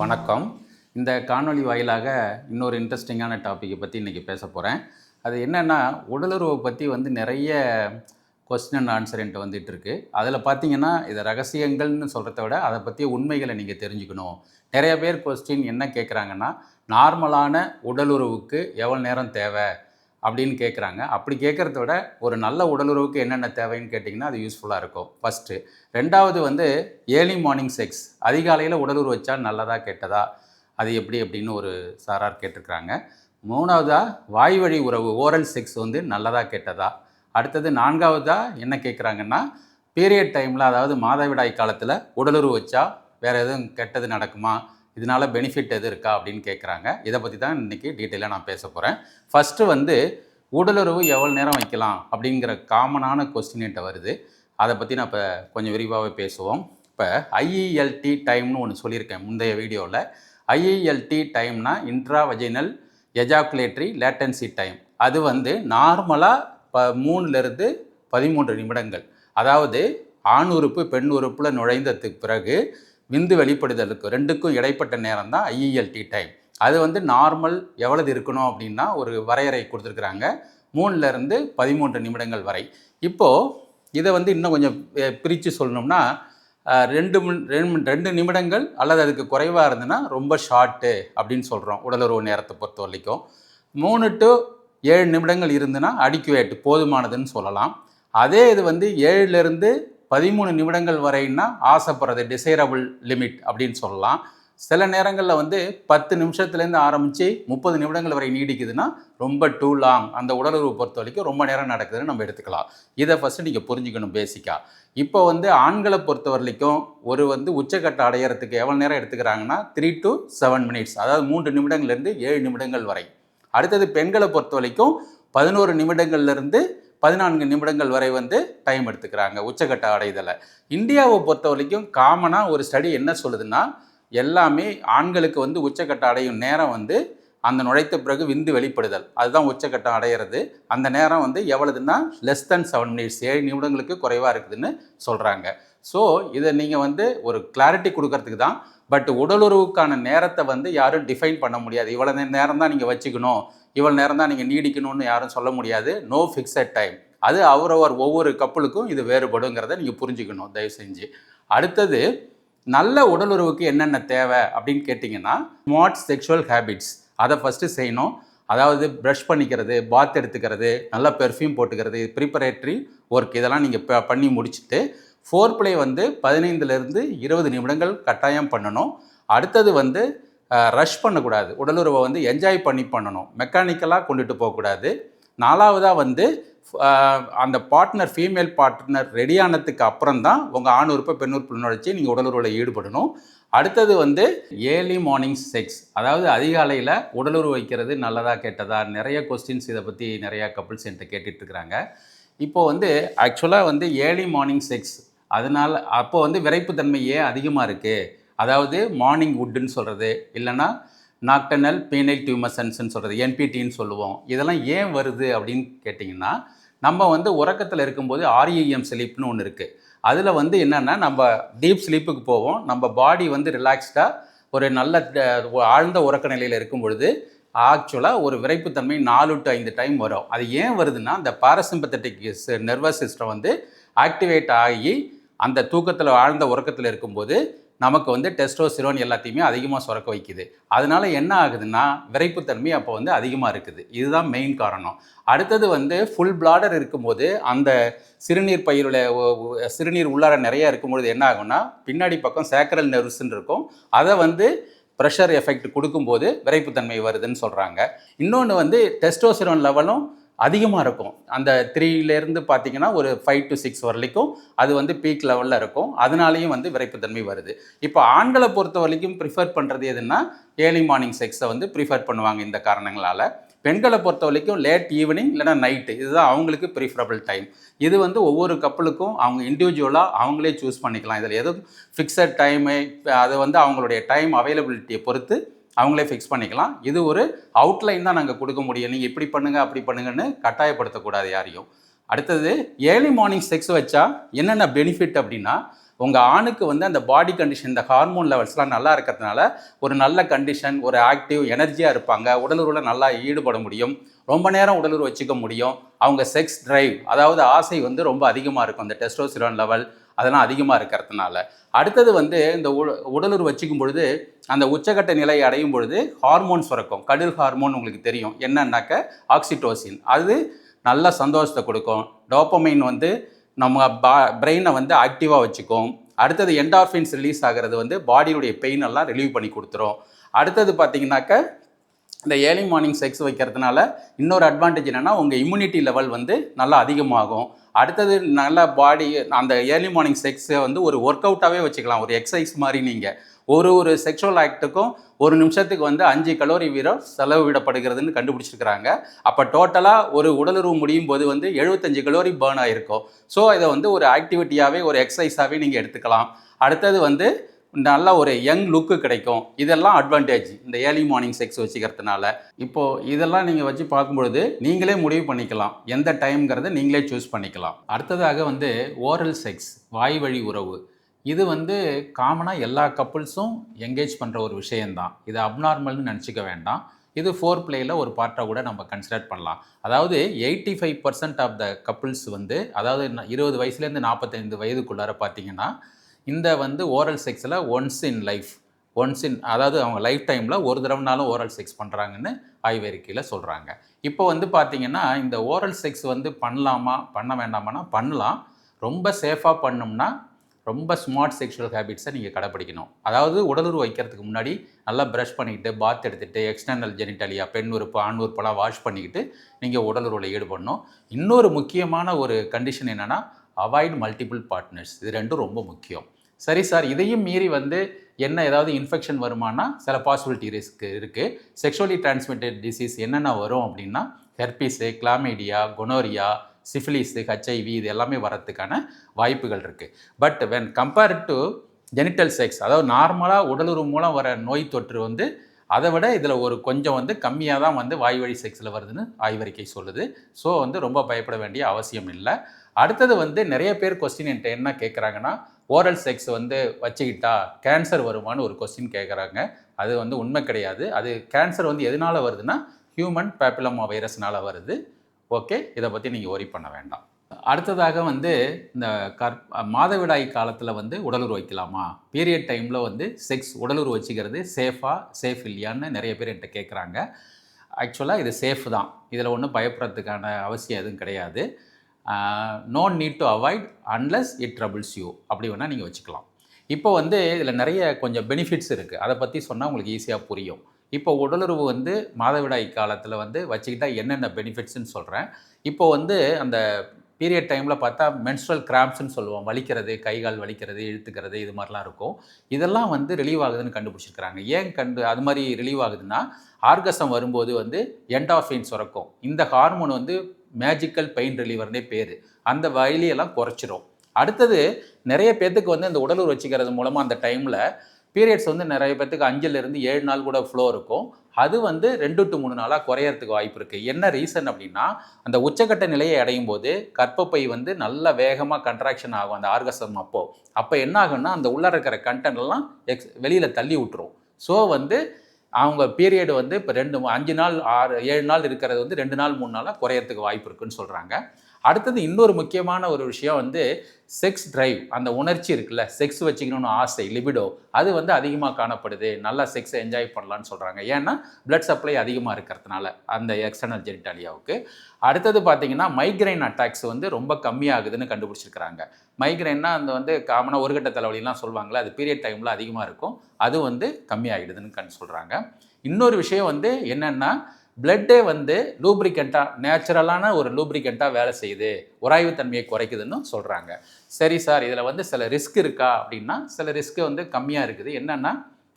வணக்கம். இந்த காணொளி வாயிலாக இன்னொரு இன்ட்ரெஸ்டிங்கான டாப்பிக்கை பற்றி இன்றைக்கி பேச போகிறேன் அது என்னென்னா உடலுறவை பற்றி வந்து நிறைய கொஸ்டின் அண்ட் ஆன்சர் என்கிட்ட வந்துட்டு இருக்கு. அதில் பார்த்தீங்கன்னா இதை ரகசியங்கள்னு சொல்கிறத விட அதை பற்றி உண்மைகளை நீங்கள் தெரிஞ்சுக்கணும். நிறைய பேர் கொஸ்டின் என்ன கேட்குறாங்கன்னா நார்மலான உடலுறவுக்கு எவ்வளோ நேரம் தேவை? அப்படின்னு கேட்குறாங்க அப்படி கேட்குறத விட ஒரு நல்ல உடலுறவுக்கு என்னென்ன தேவைன்னு கேட்டிங்கன்னா அது யூஸ்ஃபுல்லாக இருக்கும். ஃபஸ்ட்டு ரெண்டாவது வந்து ஏர்லி மார்னிங் செக்ஸ் அதிகாலையில் உடலுறவு வச்சா நல்லதா கெட்டதா? அது எப்படி அப்படின்னு ஒரு சாரார் கேட்டிருக்கிறாங்க. மூணாவதாக வாய் வழி உறவு ஓரல் செக்ஸ் வந்து நல்லதா கெட்டதா? அடுத்தது நான்காவதாக என்ன கேட்குறாங்கன்னா பீரியட் டைமில் அதாவது மாதவிடாய் காலத்தில் உடலுறவு வச்சா வேறு எதுவும் கெட்டது நடக்குமா? இதனால பெனிஃபிட் எது இருக்கா அப்படின்னு கேட்குறாங்க இதை பற்றி தான் இன்றைக்கி டீட்டெயிலாக நான் பேச போகிறேன் ஃபஸ்ட்டு வந்து உடலுறவு எவ்வளோ நேரம் வைக்கலாம் அப்படிங்கிற காமனான கொஸ்டின் என்கிட்ட வருது. அதை பற்றி நான் இப்போ கொஞ்சம் விரிவாகவே பேசுவோம். இப்போ ஐஇஎல்டி டைம்னு ஒன்று சொல்லியிருக்கேன் முந்தைய வீடியோவில் ஐஇஎல்டி டைம்னா இன்ட்ராவஜினல் எஜாக்குலேட்ரி லேட்டன்சி டைம் அது வந்து நார்மலாக ப மூணுலேருந்து பதிமூன்று நிமிடங்கள். அதாவது ஆண் உறுப்பு பெண் உறுப்பில் நுழைந்ததுக்கு பிறகு விந்து வெளிப்படுதலுக்கு ரெண்டுக்கும் இடைப்பட்ட நேரம் தான் ஐஇஎல்டி டைம் அது வந்து நார்மல் எவ்வளவு இருக்கணும் அப்படின்னா ஒரு வரையறை கொடுத்துருக்குறாங்க. மூணுலேருந்து பதிமூன்று நிமிடங்கள் வரை. இப்போது இதை வந்து இன்னும் கொஞ்சம் பிரித்து சொல்லணும்னா ரெண்டு ரெண்டு ரெண்டு நிமிடங்கள் அல்லது அதுக்கு குறைவாக இருந்ததுன்னா ரொம்ப ஷார்ட்டு அப்படின்னு சொல்கிறோம் உடலுறவு நேரத்தை பொறுத்த வரைக்கும். மூணு டு ஏழு நிமிடங்கள் இருந்துன்னா அடிக்குவேட் போதுமானதுன்னு சொல்லலாம். அதே இது வந்து ஏழுலேருந்து பதிமூணு நிமிடங்கள் வரைன்னா ஆசைப்படுறது டிசைரபிள் லிமிட் அப்படின்னு சொல்லலாம். சில நேரங்களில் வந்து பத்து நிமிஷத்துலேருந்து ஆரம்பித்து முப்பது நிமிடங்கள் வரை நீடிக்குதுன்னா ரொம்ப டூ லாங் அந்த உடலுறவு பொறுத்த வரைக்கும் ரொம்ப நேரம் நடக்குதுன்னு நம்ம எடுத்துக்கலாம். இதை ஃபஸ்ட்டு நீங்கள் புரிஞ்சுக்கணும் பேசிக்காக இப்போ வந்து ஆண்களை பொறுத்த வரைக்கும் ஒரு வந்து உச்சக்கட்ட அடையிறதுக்கு எவ்வளோ நேரம் எடுத்துக்கிறாங்கன்னா த்ரீ டு செவன் மினிட்ஸ் அதாவது மூன்று நிமிடங்கள்லேருந்து ஏழு நிமிடங்கள் வரை. அடுத்தது பெண்களை பொறுத்த வரைக்கும் பதினோரு நிமிடங்கள்லேருந்து பதினான்கு நிமிடங்கள் வரை வந்து டைம் எடுத்துக்கிறாங்க உச்சக்கட்ட அடைதலை இந்தியாவை பொறுத்த வரைக்கும் காமனாக ஒரு ஸ்டடி என்ன சொல்லுதுன்னா எல்லாமே ஆண்களுக்கு வந்து உச்சக்கட்ட அடையும் நேரம் வந்து அந்த நுழைத்த பிறகு விந்து வெளிப்படுதல். அதுதான் உச்சக்கட்டம் அடையிறது. அந்த நேரம் வந்து எவ்வளவுன்னா லெஸ் தென் செவன் மினிட்ஸ் ஏழு நிமிடங்களுக்கு குறைவாக இருக்குதுன்னு சொல்கிறாங்க ஸோ இதை நீங்கள் வந்து ஒரு கிளாரிட்டி கொடுக்கறதுக்கு தான் பட் உடலுறவுக்கான நேரத்தை வந்து யாரும் டிஃபைன் பண்ண முடியாது. இவ்வளோ நேரம் தான் நீங்கள் வச்சுக்கணும். இவ்வளோ நேரம் தான் நீங்கள் நீடிக்கணும்னு யாரும் சொல்ல முடியாது. நோ ஃபிக்ஸட் டைம் அது அவரவர் ஒவ்வொரு கப்பலுக்கும் இது வேறுபடுங்கிறத நீங்கள் புரிஞ்சுக்கணும் தயவு செஞ்சு. அடுத்தது நல்ல உடலுறவுக்கு என்னென்ன தேவை அப்படின்னு கேட்டிங்கன்னா ஸ்மார்ட் செக்ஷுவல் ஹேபிட்ஸ் அதை ஃபஸ்ட்டு செய்யணும். அதாவது ப்ரஷ் பண்ணிக்கிறது பாத் எடுத்துக்கிறது நல்லா பெர்ஃப்யூம் போட்டுக்கிறது ப்ரிப்பரேட்ரி ஒர்க் இதெல்லாம் நீங்கள் பண்ணி முடிச்சுட்டு ஃபோர் பிளே வந்து பதினைந்துலேருந்து இருபது நிமிடங்கள் கட்டாயம் பண்ணணும். அடுத்தது வந்து ரஷ் பண்ணக்கூடாது. உடலுறவை வந்து என்ஜாய் பண்ணி பண்ணணும். மெக்கானிக்கலாக கொண்டுட்டு போகக்கூடாது. நாலாவதாக வந்து அந்த பார்ட்னர் ஃபீமேல் பார்ட்னர் ரெடியானதுக்கு அப்புறம் தான் உங்கள் ஆண் உறுப்பை பெண் உறுப்பு நுழைச்சி நீங்கள் உடலுறவில் ஈடுபடணும். அடுத்தது வந்து ஏர்லி மார்னிங் செக்ஸ் அதாவது அதிகாலையில் உடலுறவு வைக்கிறது நல்லதா கெட்டதா? நிறைய கொஸ்டின்ஸ் இதை பற்றி நிறையா கப்புள்ஸ் என்கிட்ட கேட்டுட்டு இருக்கிறாங்க. இப்போ வந்து ஆக்சுவலாக வந்து ஏர்லி மார்னிங் செக்ஸ் அதனால் அப்போ வந்து விரைப்புத்தன்மை ஏன் அதிகமாக இருக்குது அதாவது மார்னிங் வுட்டுன்னு சொல்கிறது இல்லைன்னா நாக்டனல் பீனைல் டியூமசன்ஸ்ன்னு சொல்கிறது என்பிடின்னு சொல்லுவோம். இதெல்லாம் ஏன் வருது அப்படின்னு கேட்டிங்கன்னா நம்ம வந்து உறக்கத்தில் இருக்கும்போது ஆர்இஎம் ஸ்லீப்னு ஒன்று இருக்குது அதில் வந்து என்னென்னா நம்ம டீப் ஸ்லீப்புக்கு போவோம். நம்ம பாடி வந்து ரிலாக்ஸ்டாக ஒரு நல்ல ஆழ்ந்த உறக்க நிலையில் இருக்கும் பொழுது ஆக்சுவலாக ஒரு விரைப்புத்தன்மை நாலு டு ஐந்து டைம் வரும். அது ஏன் வருதுன்னா அந்த பாரசிம்பத்தட்டிக் நர்வஸ் சிஸ்டம் வந்து ஆக்டிவேட் ஆகி அந்த தூக்கத்தில் ஆழ்ந்த உறக்கத்தில் இருக்கும்போது நமக்கு வந்து டெஸ்டோசிரோன் எல்லாத்தையுமே அதிகமாக சுரக்க வைக்குது. அதனால் என்ன ஆகுதுன்னா விரைப்புத்தன்மை அப்போ வந்து அதிகமாக இருக்குது. இதுதான் மெயின் காரணம். அடுத்தது வந்து ஃபுல் பிளாடர் இருக்கும்போது அந்த சிறுநீர் பையிலுள்ள சிறுநீர் உள்ளார நிறையா இருக்கும்பொழுது என்ன ஆகும்னா பின்னாடி பக்கம் சேக்கரல் நெர்வ்ஸ்ன்னு இருக்கும். அதை வந்து ப்ரெஷர் எஃபெக்ட் கொடுக்கும்போது விரைப்புத்தன்மை வருதுன்னு சொல்கிறாங்க இன்னொன்று வந்து டெஸ்டோசிரோன் லெவலும் அதிகமாக இருக்கும். அந்த த்ரீலேருந்து பார்த்தீங்கன்னா ஒரு ஃபைவ் டு சிக்ஸ் வரைக்கும் அது வந்து பீக் லெவலில் இருக்கும். அதனாலையும் வந்து விரைப்புத்தன்மை வருது. இப்போ ஆண்களை பொறுத்த வரைக்கும் ப்ரிஃபர் பண்ணுறது எதுன்னா ஏர்லி மார்னிங் செக்ஸை வந்து ப்ரிஃபர் பண்ணுவாங்க இந்த காரணங்களால். பெண்களை பொறுத்த வரைக்கும் லேட் ஈவினிங் இல்லைன்னா நைட்டு இதுதான் அவங்களுக்கு ப்ரிஃபரபிள் டைம் இது வந்து ஒவ்வொரு கப்பலுக்கும் அவங்க இண்டிவிஜுவலாக அவங்களே சூஸ் பண்ணிக்கலாம். இதில் எதுவும் ஃபிக்ஸட் டைமு அது வந்து அவங்களுடைய டைம் அவைலபிலிட்டியை பொறுத்து அவங்களே ஃபிக்ஸ் பண்ணிக்கலாம். இது ஒரு அவுட்லைன் தான் நாங்கள் கொடுக்க முடியும். நீங்கள் இப்படி பண்ணுங்கள் அப்படி பண்ணுங்கன்னு கட்டாயப்படுத்தக்கூடாது யாரையும். அடுத்தது ஏர்லி மார்னிங் செக்ஸ் வச்சா என்னென்ன பெனிஃபிட் அப்படின்னா உங்கள் ஆணுக்கு வந்து அந்த பாடி கண்டிஷன் இந்த ஹார்மோன் லெவல்ஸ்லாம் நல்லா இருக்கிறதுனால ஒரு நல்ல கண்டிஷன் ஒரு ஆக்டிவ் எனர்ஜியாக இருப்பாங்க. உடலுறவில் நல்லா ஈடுபட முடியும். ரொம்ப நேரம் உடலுறு வச்சுக்க முடியும். அவங்க செக்ஸ் டிரைவ் அதாவது ஆசை வந்து ரொம்ப அதிகமாக இருக்கும். அந்த டெஸ்டோசிரான் லெவல் அதெல்லாம் அதிகமாக இருக்கிறதுனால. அடுத்தது வந்து இந்த உ உடலுறவு வச்சுக்கும் பொழுது அந்த உச்சக்கட்ட நிலையை அடையும் பொழுது ஹார்மோன் சுரக்கும். கடல் ஹார்மோன் உங்களுக்கு தெரியும். என்னன்னாக்க ஆக்சிடோசின் அது நல்ல சந்தோஷத்தை கொடுக்கும். டோப்பமைன் வந்து நம்ம பா பிரெயினை வந்து ஆக்டிவாக வச்சுக்கும். அடுத்தது என்டார்ஃபின்ஸ் ரிலீஸ் ஆகிறது வந்து பாடியுடைய பெயின் எல்லாம் ரிலீவ் பண்ணி கொடுத்துரும். அடுத்தது பார்த்தீங்கன்னாக்க இந்த ஏர்லி மார்னிங் செக்ஸ் வைக்கிறதுனால இன்னொரு அட்வான்டேஜ் என்னென்னா உங்கள் இம்யூனிட்டி லெவல் வந்து நல்லா அதிகமாகும். அடுத்தது நல்ல பாடி அந்த ஏர்லி மார்னிங் செக்ஸை வந்து ஒரு ஒர்க் அவுட்டாகவே வச்சுக்கலாம். ஒரு எக்ஸசைஸ் மாதிரி நீங்கள் ஒரு ஒரு செக்ஷுவல் ஆக்ட்டுக்கும் ஒரு நிமிஷத்துக்கு வந்து அஞ்சு கலோரி வீரம் செலவிடப்படுகிறதுன்னு கண்டுபிடிச்சிருக்கிறாங்க. அப்போ டோட்டலாக ஒரு உடலுறவு முடியும் போது வந்து எழுபத்தஞ்சு கலோரி பேர்ன் ஆகிருக்கும் ஸோ இதை வந்து ஒரு ஆக்டிவிட்டியாகவே ஒரு எக்ஸசைஸாகவே நீங்கள் எடுத்துக்கலாம். அடுத்தது வந்து நல்ல ஒரு யங் லுக்கு கிடைக்கும். இதெல்லாம் அட்வான்டேஜ் இந்த ஏர்லி மார்னிங் செக்ஸ் வச்சுக்கிறதுனால. இப்போது இதெல்லாம் நீங்கள் வச்சு பார்க்கும்பொழுது நீங்களே முடிவு பண்ணிக்கலாம். எந்த டைம்ங்கிறத நீங்களே சூஸ் பண்ணிக்கலாம். அடுத்ததாக வந்து ஓரல் செக்ஸ் வாய் வழி உறவு. இது வந்து காமனாக எல்லா கப்புள்ஸும் எங்கேஜ் பண்ணுற ஒரு விஷயந்தான் இது அப்நார்மல்னு நினச்சிக்க வேண்டாம். இது ஃபோர் பிளேயில் ஒரு பார்ட்டாக கூட நம்ம கன்சிடர் பண்ணலாம். அதாவது eighty five percent of the couples வந்து அதாவது இருபது வயசுலேருந்து நாற்பத்தைந்து வயதுக்குள்ளார பார்த்தீங்கன்னா இந்த வந்து oral செக்ஸில் once in life once in அதாவது அவங்க லைஃப் டைமில் ஒரு தடவைனாலும் ஓரல் செக்ஸ் பண்ணுறாங்கன்னு ஆய்வறிக்கையில் சொல்கிறாங்க இப்போ வந்து பார்த்தீங்கன்னா இந்த ஓரல் செக்ஸ் வந்து பண்ணலாமா பண்ண வேண்டாமான்னா பண்ணலாம். ரொம்ப சேஃபாக பண்ணோம்னா ரொம்ப ஸ்மார்ட் செக்ஷுவல் ஹேபிட்ஸை நீங்கள் கடைப்பிடிக்கணும். அதாவது உடலுறு வைக்கிறதுக்கு முன்னாடி நல்லா ப்ரஷ் பண்ணிக்கிட்டு பாத் எடுத்துகிட்டு எக்ஸ்டர்னல் ஜெனிட்டலியா பெண் உறுப்பு ஆண் உறுப்பெல்லாம் வாஷ் பண்ணிக்கிட்டு நீங்கள் உடலுறவில் ஈடுபடணும். இன்னொரு முக்கியமான ஒரு கண்டிஷன் என்னென்னா அவாய்ட் மல்டிபிள் பார்ட்னர்ஸ் இது ரெண்டும் ரொம்ப முக்கியம். சரி சார் இதையும் மீறி வந்து என்ன ஏதாவது இன்ஃபெக்ஷன் வருமானா சில பாசிபிலிட்டி ரிஸ்க் இருக்குது செக்ஷுவலி டிரான்ஸ்மிட்டட் டிசீஸ் என்னென்ன வரும் அப்படின்னா herpes chlamydia gonorrhoea syphilis HIV இது எல்லாமே வரத்துக்கான வாய்ப்புகள் இருக்குது but when compared to genital sex அதாவது நார்மலாக உடலுறு மூலம் வர நோய் தொற்று வந்து அதை விட இதில் ஒரு கொஞ்சம் வந்து கம்மியாக தான் வந்து வாய் வழி செக்ஸில் வருதுன்னு ஆய்வறிக்கை சொல்லுது. ஸோ வந்து ரொம்ப பயப்பட வேண்டிய அவசியம் இல்லை. அடுத்தது வந்து நிறைய பேர் கொஸ்டின் என்கிட்ட என்ன கேட்குறாங்கன்னா ஓரல் செக்ஸ் வந்து வச்சுக்கிட்டா கேன்சர் வருமான்னு ஒரு கொஸ்டின் கேட்குறாங்க அது வந்து உண்மை கிடையாது. அது கேன்சர் வந்து எதனால் வருதுன்னா ஹியூமன் பேப்பிலமா வைரஸ்னால் வருது. ஓகே இதை பற்றி நீங்கள் ஒரி பண்ண வேண்டாம். அடுத்ததாக வந்து இந்த கற் மாதவிடாய் காலத்தில் வந்து உடலுறு வைக்கலாமா? பீரியட் டைமில் வந்து செக்ஸ் உடலுறு வச்சுக்கிறது சேஃபாக சேஃப் இல்லையான்னு நிறைய பேர் என்கிட்ட கேட்குறாங்க ஆக்சுவலாக இது சேஃப் தான். இதில் ஒன்றும் பயப்படுறதுக்கான அவசியம் எதுவும் கிடையாது. No need to avoid unless it troubles you அப்படி வேணால் நீங்கள் வச்சுக்கலாம். இப்போ வந்து இதில் நிறைய கொஞ்சம் பெனிஃபிட்ஸ் இருக்குது அதை பற்றி சொன்னால் உங்களுக்கு ஈஸியாக புரியும். இப்போ உடலுறவு வந்து மாதவிடாய் காலத்தில் வந்து வச்சுக்கிட்டால் என்னென்ன பெனிஃபிட்ஸ்னு சொல்கிறேன் இப்போ வந்து அந்த பீரியட் டைமில் பார்த்தா மென்ஸ்ட்ரல் கிராம்ப்ஸ்னு சொல்லுவோம். வலிக்கிறது கை கால் வலிக்கிறது இழுத்துக்கிறது இது மாதிரிலாம் இருக்கும். இதெல்லாம் வந்து ரிலீவ் ஆகுதுன்னு கண்டுபிடிச்சிருக்கிறாங்க. ஏன் கண்டு அது மாதிரி ரிலீவ் ஆகுதுன்னா ஆர்கசம் வரும்போது வந்து என்டாஃபின் சுரக்கும். இந்த ஹார்மோன் வந்து மேஜிக்கல் பெயின் ரிலீவர்னே பேர். அந்த வயலியெல்லாம் குறைச்சிரும். அடுத்தது நிறைய பேர்த்துக்கு வந்து இந்த உடலூர் வச்சுக்கிறது மூலமாக அந்த டைமில் பீரியட்ஸ் வந்து நிறைய பேர்த்துக்கு அஞ்சுலேருந்து ஏழு நாள் கூட ஃப்ளோ இருக்கும். அது வந்து ரெண்டு டு மூணு நாளாக குறையறதுக்கு வாய்ப்பு இருக்குது என்ன ரீசன் அப்படின்னா அந்த உச்சக்கட்ட நிலையை அடையும் போது கற்பப்பை வந்து நல்ல வேகமாக கன்ட்ராக்ஷன் ஆகும் அந்த ஆர்கசம் அப்போ. அப்போ என்ன ஆகும்னா அந்த உள்ளே இருக்கிற கண்டென்ட்லாம் எல்லாம் எக்ஸ் வெளியில் தள்ளி விட்டுரும். ஸோ வந்து அவங்க பீரியடு வந்து இப்போ ரெண்டு அஞ்சு நாள் ஆறு ஏழு நாள் இருக்கிறது வந்து ரெண்டு நாள் மூணு நாளாக குறையறதுக்கு வாய்ப்பு இருக்குன்னு சொல்கிறாங்க அடுத்தது இன்னொரு முக்கியமான ஒரு விஷயம் வந்து செக்ஸ் டிரைவ் அந்த உணர்ச்சி இருக்குல்ல செக்ஸ் வச்சுக்கணும்னு ஆசை லிபிடோ அது வந்து அதிகமாக காணப்படுது. நல்லா செக்ஸை என்ஜாய் பண்ணலான்னு சொல்கிறாங்க ஏன்னா பிளட் சப்ளை அதிகமாக இருக்கிறதுனால அந்த எக்ஸ்டர்னல் ஜெனிட்டாலியாவுக்கு அடுத்தது பார்த்தீங்கன்னா மைக்ரைன் அட்டாக்ஸ் வந்து ரொம்ப கம்மியாகுதுன்னு கண்டுபிடிச்சிருக்கிறாங்க. மைக்ரைன்னா அந்த வந்து காமனாக ஒரு கட்ட தலைவலிலாம் சொல்லுவாங்களே அது பீரியட் டைமில் அதிகமாக இருக்கும். அது வந்து கம்மியாகிடுதுன்னு கண்டு சொல்கிறாங்க இன்னொரு விஷயம் வந்து என்னென்னா பிளட்டே வந்து லூப்ரிகண்ட்டாக நேச்சுரலான ஒரு லூப்ரிகண்ட்டாக வேலை செய்யுது. உராய்வுத்தன்மையை குறைக்குதுன்னு சொல்கிறாங்க சரி சார் இதில் வந்து சில ரிஸ்க் இருக்கா அப்படின்னா சில ரிஸ்க் வந்து கம்மியாக இருக்குது. என்னென்னா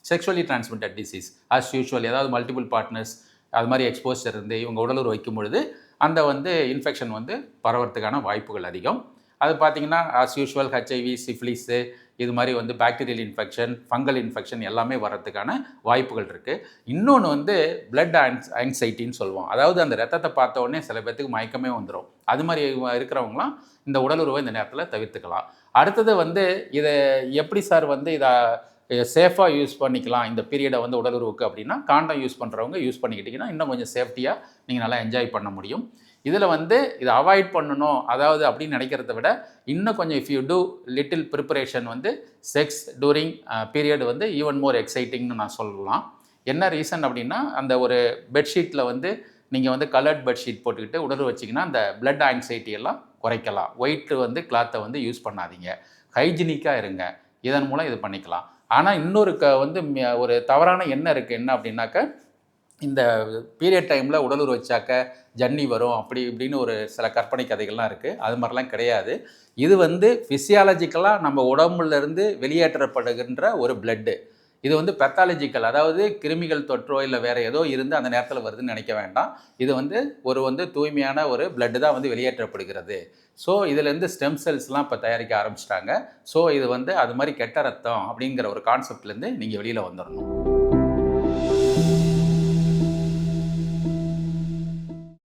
sexually transmitted disease as usual ஏதாவது மல்டிபிள் பார்ட்னர்ஸ் அது மாதிரி எக்ஸ்போசர் இருந்து இவங்க உடலுறு வைக்கும் பொழுது அந்த வந்து இன்ஃபெக்ஷன் வந்து பரவறதுக்கான வாய்ப்புகள் அதிகம். அது பார்த்தீங்கன்னா ஆஸ் யூஷுவல் ஹெச்ஐவி சிஃபிலிஸு இது மாதிரி வந்து பாக்டீரியல் இன்ஃபெக்ஷன் ஃபங்கல் இன்ஃபெக்ஷன் எல்லாமே வர்றதுக்கான வாய்ப்புகள் இருக்குது இன்னொன்று வந்து பிளட் ஆன்ஸ் ஆங்ஸைட்டின்னு சொல்லுவோம். அதாவது அந்த ரத்தத்தை பார்த்த உடனே சில பேர்த்துக்கு மயக்கமே வந்துடும் அது மாதிரி இருக்கிறவங்களாம் இந்த உடலுறவை இந்த நேரத்தில் தவிர்த்துக்கலாம். அடுத்தது வந்து இதை எப்படி சார் வந்து இதை சேஃபாக யூஸ் பண்ணிக்கலாம். இந்த பீரியடை வந்து உடலுறவுக்கு அப்படின்னா காண்டம் யூஸ் பண்ணுறவங்க யூஸ் பண்ணிக்கிட்டிங்கன்னா இன்னும் கொஞ்சம் சேஃப்டியாக நீங்கள் நல்லா என்ஜாய் பண்ண முடியும். இதில் வந்து இதை அவாய்ட் பண்ணணும். அதாவது அப்படின்னு நினைக்கிறத விட இன்னும் கொஞ்சம் if you do little preparation வந்து செக்ஸ் டூரிங் பீரியட் வந்து ஈவன் மோர் எக்ஸைட்டிங்னு நான் சொல்லலாம். என்ன ரீசன் அப்படின்னா அந்த ஒரு பெட்ஷீட்டில் வந்து நீங்கள் வந்து கலர்ட் பெட்ஷீட் போட்டுக்கிட்டு உடல் வச்சிங்கன்னா அந்த பிளட் ஆன்சைட்டி எல்லாம் குறைக்கலாம். ஒயிட் வந்து கிளாத்தை வந்து யூஸ் பண்ணாதீங்க. ஹைஜினிக்காக இருங்க. இதன் மூலம் இது பண்ணிக்கலாம். ஆனால் இன்னொரு க வந்து ஒரு தவறான எண்ணம் இருக்குது என்ன அப்படின்னாக்க இந்த பீரியட் டைமில் உடலுறு வச்சாக்க ஜன்னி வரும் அப்படி இப்படின்னு ஒரு சில கற்பனை கதைகள்லாம் இருக்குது அது மாதிரிலாம் கிடையாது. இது வந்து ஃபிசியாலஜிக்கலாக நம்ம உடம்புலேருந்து வெளியேற்றப்படுகின்ற ஒரு பிளட்டு இது வந்து பெத்தாலஜிக்கல் அதாவது கிருமிகள் தொற்றோ இல்லை வேறு ஏதோ இருந்து அந்த நேரத்தில் வருதுன்னு நினைக்க வேண்டாம். இது வந்து ஒரு வந்து தூய்மையான ஒரு பிளட்டு தான் வந்து வெளியேற்றப்படுகிறது. ஸோ இதுலேருந்து ஸ்டெம் செல்ஸ்லாம் இப்போ தயாரிக்க ஆரம்பிச்சிட்டாங்க. ஸோ இது வந்து அது மாதிரி கெட்ட ரத்தம் அப்படிங்கிற ஒரு கான்செப்ட்லேருந்து நீங்கள் வெளியில் வந்துடணும்